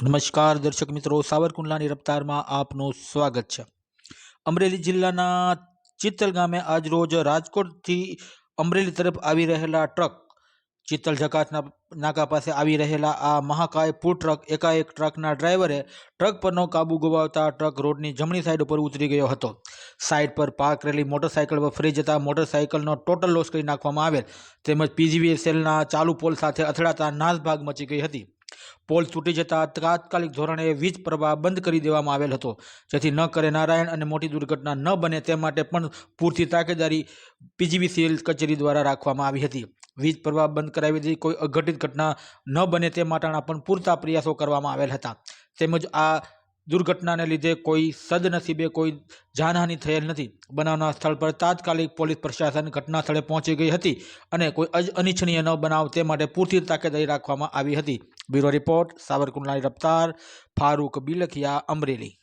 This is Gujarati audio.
નમસ્કાર દર્શક મિત્રો, સાવરકુંડલાની રફતારમાં આપનું સ્વાગત છે. અમરેલી જિલ્લાના ચિત્તલ ગામે આજ રોજ રાજકોટથી અમરેલી તરફ આવી રહેલા ટ્રક, ચિત્તલ જકાતના નાકા પાસે આવી રહેલા આ મહાકાય ફૂડ ટ્રક, એકાએક ટ્રકના ડ્રાઈવરે ટ્રક પરનો કાબુ ગુમાવતા ટ્રક રોડની જમણી સાઈડ ઉપર ઉતરી ગયો હતો. સાઈડ પર પાર્ક કરેલી મોટરસાઇકલ પર ફરી જતા મોટરસાઇકલનો ટોટલ લોસ કરી નાખવામાં આવેલ. તેમજ પીજીવીએસએલના ચાલુ પોલ સાથે અથડાતા નાસભાગ મચી ગઈ હતી. પોલ તૂટી જતા તાત્કાલિક ધોરણે વીજ પ્રવાહ બંધ કરી દેવામાં આવેલ હતો. જેથી ન કરે નારાયણ અને મોટી દુર્ઘટના ન બને તે માટે પણ પૂરતી તાકેદારી પીજીવીસીએલ કચેરી દ્વારા રાખવામાં આવી હતી. વીજ પ્રવાહ બંધ કરાવી દીધી કોઈ અઘટિત ઘટના ન બને તે માટેના પણ પૂરતા પ્રયાસો કરવામાં આવેલ હતા. તેમજ આ દુર્ઘટનાને લીધે કોઈ સદનસીબે કોઈ જાનહાનિ થયેલ નથી. બનાવના સ્થળ પર તાત્કાલિક પોલીસ પ્રશાસન ઘટના સ્થળે પહોંચી ગઈ હતી અને કોઈ અનિચ્છનીય ન બનાવ તે માટે પૂરતી તાકેદારી રાખવામાં આવી હતી. બ્યુરો રિપોર્ટ સાવરકુંડલાની રફતાર ફારૂક બિલખિયા અમરેલી.